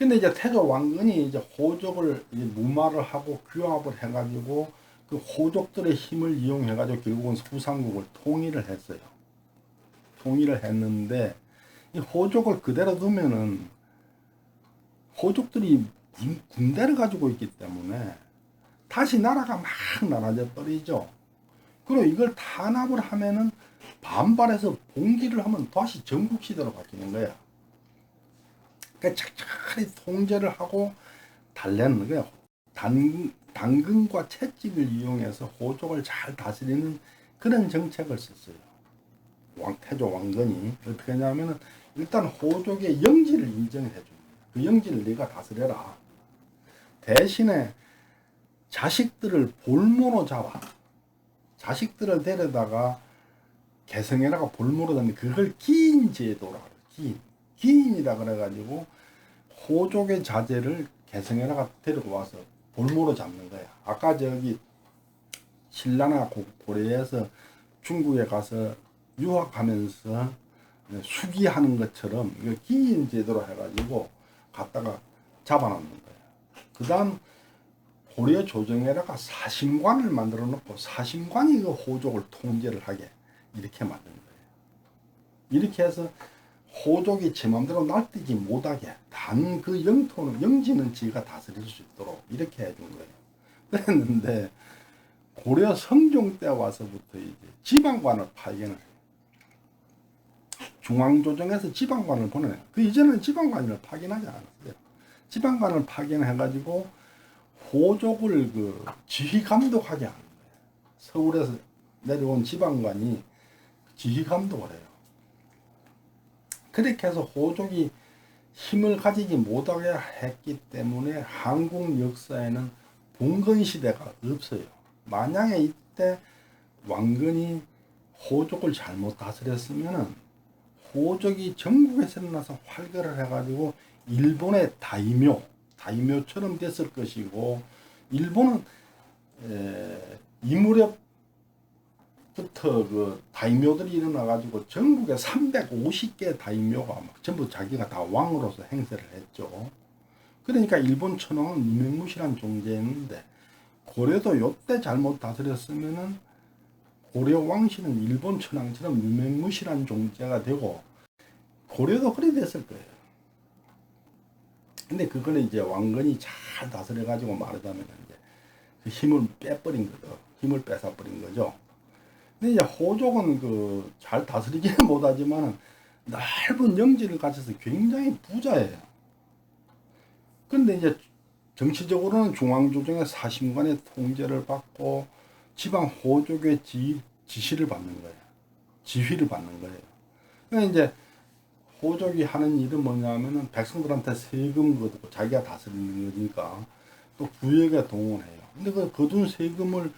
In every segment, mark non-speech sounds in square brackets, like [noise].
근데 이제 태조 왕건이 이제 호족을 이제 무마를 하고 규합을 해가지고 그 호족들의 힘을 이용해가지고 결국은 수상국을 통일을 했어요. 통일을 했는데 이 호족을 그대로 두면은 호족들이 군, 군대를 가지고 있기 때문에 다시 나라가 막 나눠져 버리죠. 그리고 이걸 탄압을 하면은 반발해서 봉기를 하면 다시 전국 시대로 바뀌는 거야. 그러니까 착착하게 통제를 하고 달래는 거야. 단, 당근과 채찍을 이용해서 호족을 잘 다스리는 그런 정책을 썼어요. 왕, 태조 왕건이 어떻게 하냐면은 일단 호족의 영지를 인정해 줍니다. 그 영지를 네가 다스려라. 대신에 자식들을 볼모로 잡아. 자식들을 데려다가 개성에다가 볼모로 잡는 그걸 기인 제도라 그래. 기인. 기인이라 그래가지고 호족의 자제를 개성에다가 데리고 와서 볼모로 잡는 거야. 아까 저기 신라나 고- 고려에서 중국에 가서 유학하면서 수기하는 것처럼 기인 제도로 해가지고 갖다가 잡아놓는 거야. 그 다음 고려 조정에다가 사심관을 만들어 놓고 사심관이 그 호족을 통제를 하게 이렇게 만든 거예요. 이렇게 해서 호족이 제 맘대로 날뛰지 못하게 단 그 영토는 영지는 지가 다스릴 수 있도록 이렇게 해준 거예요. 그랬는데 고려 성종 때 와서부터 이제 지방관을 파견을. 중앙조정에서 지방관을 보내요. 그 이전에는 지방관을 파견하지 않았어요. 지방관을 파견해가지고 호족을 그 지휘 감독하게 하는 거예요. 서울에서 내려온 지방관이 지휘 감독을 해요. 그렇게 해서 호족이 힘을 가지지 못하게 했기 때문에 한국 역사에는 봉건 시대가 없어요. 만약에 이때 왕건이 호족을 잘못 다스렸으면은 호족이 전국에서 나서 활개를 해가지고 일본의 다이묘, 다이묘처럼 됐을 것이고 일본은 에, 이 무렵 부터 그 다이묘들이 일어나가지고 전국에 350개 다이묘가 막 전부 자기가 다 왕으로서 행세를 했죠. 그러니까 일본 천황은 유명무실한 존재였는데 고려도 요때 잘못 다스렸으면은 고려 왕실은 일본 천황처럼 유명무실한 존재가 되고 고려도 그래 됐을 거예요. 근데 그거는 이제 왕건이 잘 다스려 가지고 말하자면 이제 그 힘을 빼버린 거죠. 힘을 뺏어버린 거죠. 근데 이제 호족은 그 잘 다스리지는 [laughs] 못하지만은 넓은 영지를 가져서 굉장히 부자예요. 근데 이제 정치적으로는 중앙조정의 사심관의 통제를 받고 지방 호족의 지, 지시를 받는 거예요. 지휘를 받는 거예요. 그러니까 이제 호족이 하는 일은 뭐냐면은 백성들한테 세금 걷고 자기가 다스리는 거니까 또 구역에 동원해요. 근데 그 거둔 세금을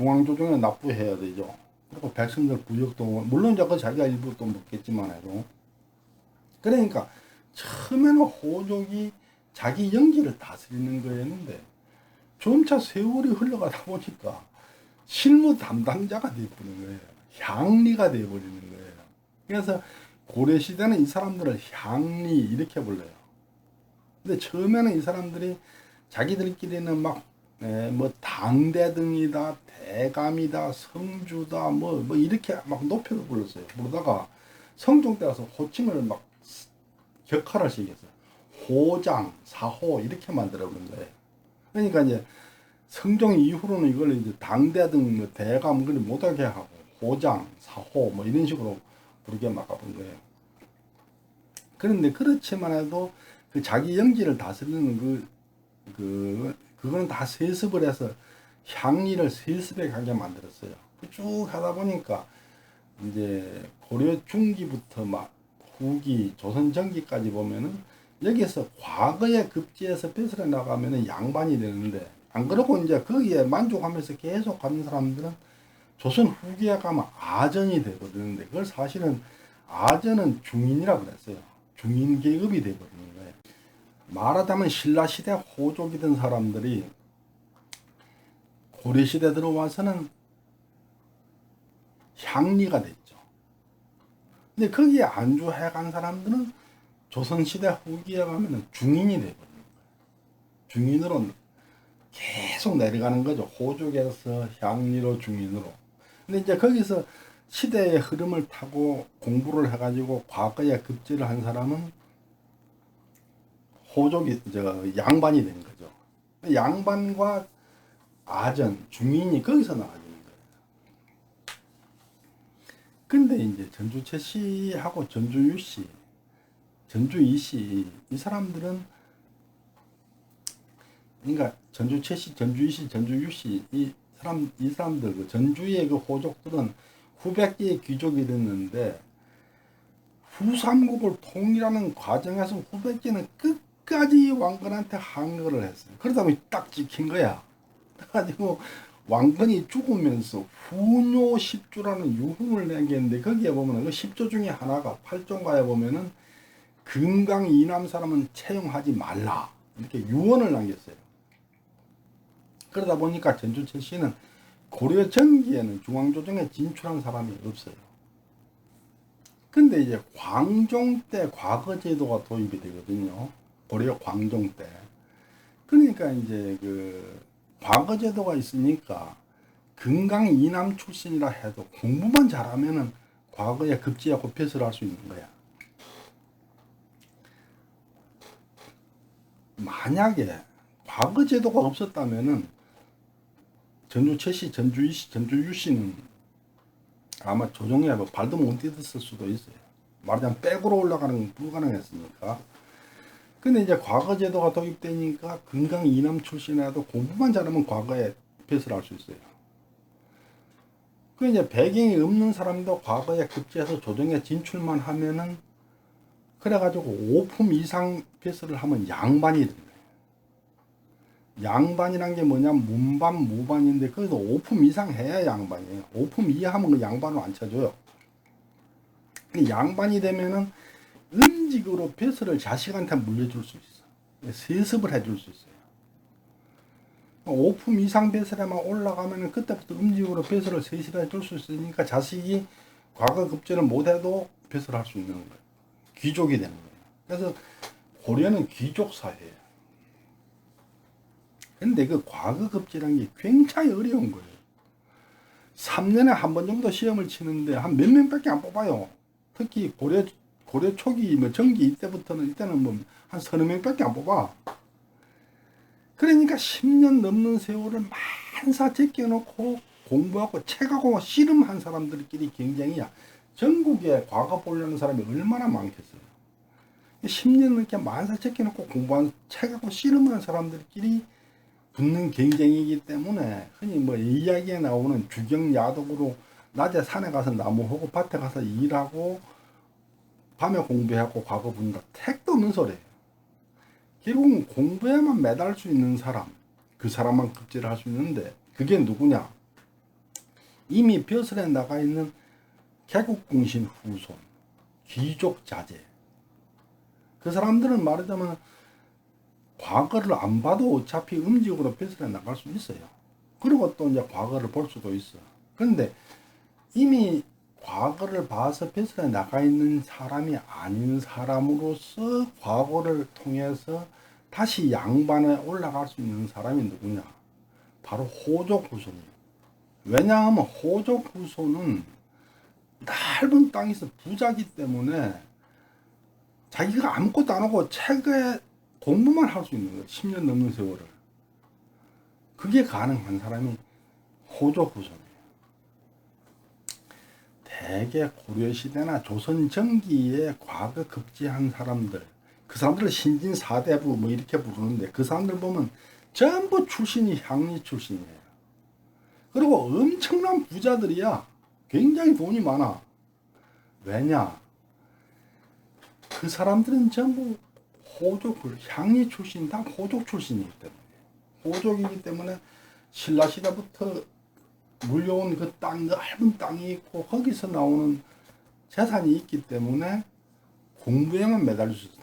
중앙조정에 납부해야 되죠. 그리고 백성들 구역 동원, 물론 이제 그 자기가 일부 또 먹겠지만 해도. 그러니까 처음에는 호족이 자기 영지를 다스리는 거였는데 점차 세월이 흘러가다 보니까 실무 담당자가 되어버리는 거예요. 향리가 되어버리는 거예요. 그래서 고려시대는 이 사람들을 향리 이렇게 불러요. 근데 처음에는 이 사람들이 자기들끼리는 막, 에, 뭐, 당대등이다, 대감이다, 성주다, 뭐, 뭐, 이렇게 막 높여서 불렀어요. 부르다가 성종 때 와서 호칭을 막 격화를 시켰어요. 호장, 사호, 이렇게 만들어 버린 거예요. 그러니까 이제 성종 이후로는 이걸 이제 당대등, 뭐 대감, 그걸 못하게 하고, 호장, 사호, 뭐 이런 식으로 부르게 막아본 거예요. 그런데 그렇지만 해도 그 자기 영지를 다스리는 그, 그, 그거는 다 세습을 해서 향리를 세습에 가게 만들었어요. 쭉 하다 보니까 이제 고려 중기부터 막 후기, 조선 전기까지 보면은 여기서 과거의 급제에서 뺏으려 나가면은 양반이 되는데 안 그러고 이제 거기에 만족하면서 계속 가는 사람들은 조선 후기에 가면 아전이 되거든요. 그걸 사실은 아전은 중인이라고 그랬어요. 중인 계급이 되거든요. 말하자면 신라 시대 호족이던 사람들이 고려 시대 들어와서는 향리가 됐죠. 근데 거기에 안주해 간 사람들은 조선 시대 후기에 가면은 중인이 거예요. 중인으로 계속 내려가는 거죠. 호족에서 향리로 중인으로. 근데 이제 거기서 시대의 흐름을 타고 공부를 해가지고 과거에 급제를 한 사람은 호족이, 저, 양반이 된 거죠. 양반과 아전, 중인이 거기서 나와지는 거예요. 근데 이제 전주채 씨하고 전주 유 씨, 전주 이 씨, 이 사람들은 그러니까 전주채 씨, 전주 이 씨, 전주 유 씨, 이 사람, 이 사람들, 그 전주의 그 호족들은 후백기의 귀족이 됐는데 후삼국을 통일하는 과정에서 후백기는 끝 까지 왕건한테 항거를 했어요. 그러다 보니 딱 찍힌 거야. 그래가지고 왕건이 죽으면서 후뇨 10조라는 유흥을 남겼는데 거기에 보면 그 10조 중에 하나가 8조가에 보면은 금강 이남 사람은 채용하지 말라 이렇게 유언을 남겼어요. 그러다 보니까 전주철 씨는 고려 전기에는 중앙조정에 진출한 사람이 없어요. 근데 이제 광종 때 과거 제도가 도입이 되거든요. 고려 광종 때. 그러니까 이제 그 과거 제도가 있으니까 금강 이남 출신이라 해도 공부만 잘하면은 과거에 급지하고 패스를 할 수 있는 거야. 만약에 과거 제도가 없었다면은 전주 최씨, 전주 이씨, 전주 유씨는 아마 조정에 뭐 발도 못 디뎠을 수도 있어요. 말하자면 백으로 올라가는 건 불가능했으니까. 근데 이제 과거 제도가 도입되니까 금강 이남 출신이라도 공부만 잘하면 과거에 패스를 할수 있어요. 그 이제 배경이 없는 사람도 과거에 급제해서 조정에 진출만 하면은 그래가지고 5품 이상 패스를 하면 양반이 됩니다. 양반이란 게 뭐냐 문반 무반인데 거기서 5품 이상 해야 양반이에요 5품 이하면 그 양반을 안 쳐줘요 양반이 되면은 은직으로 벼슬을 자식한테 물려줄 수 있어 세습을 해줄 수 있어요. 5품 이상 벼슬에만 올라가면은 그때부터 음직으로 벼슬을 세습해 줄 수 있으니까 자식이 과거 급제를 못해도 벼슬을 할수 있는 거예요. 귀족이 되는 거예요. 그래서 고려는 귀족 사회예요. 근데 그 과거 급제라는 게 굉장히 어려운 거예요. 3년에 한 번 정도 시험을 치는데 한 몇 명밖에 안 뽑아요. 특히 고려, 고려 초기, 뭐 전기 이때부터는, 이때는 뭐 한 서너 명밖에 안 뽑아. 그러니까 10년 넘는 세월을 만사 제껴놓고 공부하고 책하고 씨름한 사람들끼리 경쟁이야. 전국에 과거 보려는 사람이 얼마나 많겠어요. 10년 넘게 만사 제껴놓고 공부한 책하고 씨름한 사람들끼리 붙는 경쟁이기 때문에 흔히 뭐 이야기에 나오는 주경야독으로 낮에 산에 가서 나무 하고 밭에 가서 일하고 밤에 공부하고 과거 분다 택도 없는 소리예요. 결국은 공부에만 매달 수 있는 사람 그 사람만 급제를 할 수 있는데 그게 누구냐 이미 벼슬에 나가 있는 개국공신 후손 귀족 자제 그 사람들은 말하자면 과거를 안 봐도 어차피 음직으로 배설해 나갈 수 있어요. 그리고 또 이제 과거를 볼 수도 있어. 그런데 이미 과거를 봐서 배설해 나가 있는 사람이 아닌 사람으로서 과거를 통해서 다시 양반에 올라갈 수 있는 사람이 누구냐? 바로 호족 후손이에요. 왜냐하면 호족 후손은 넓은 땅에서 부자기 때문에 자기가 아무것도 안 하고 책에 공부만 할 수 있는 거예요. 10년 넘는 세월을. 그게 가능한 사람이 호조 후손이에요. 대개 고려시대나 조선 전기에 과거 급제한 사람들, 그 사람들을 신진 사대부 뭐 이렇게 부르는데 그 사람들 보면 전부 출신이 향리 출신이에요. 그리고 엄청난 부자들이야. 굉장히 돈이 많아. 왜냐? 그 사람들은 전부 호족, 향리 출신, 다 호족 출신이기 때문에. 호족이기 때문에 신라시대부터 물려온 그 땅, 넓은 땅이 있고, 거기서 나오는 재산이 있기 때문에 공부에만 매달릴 수 있어요.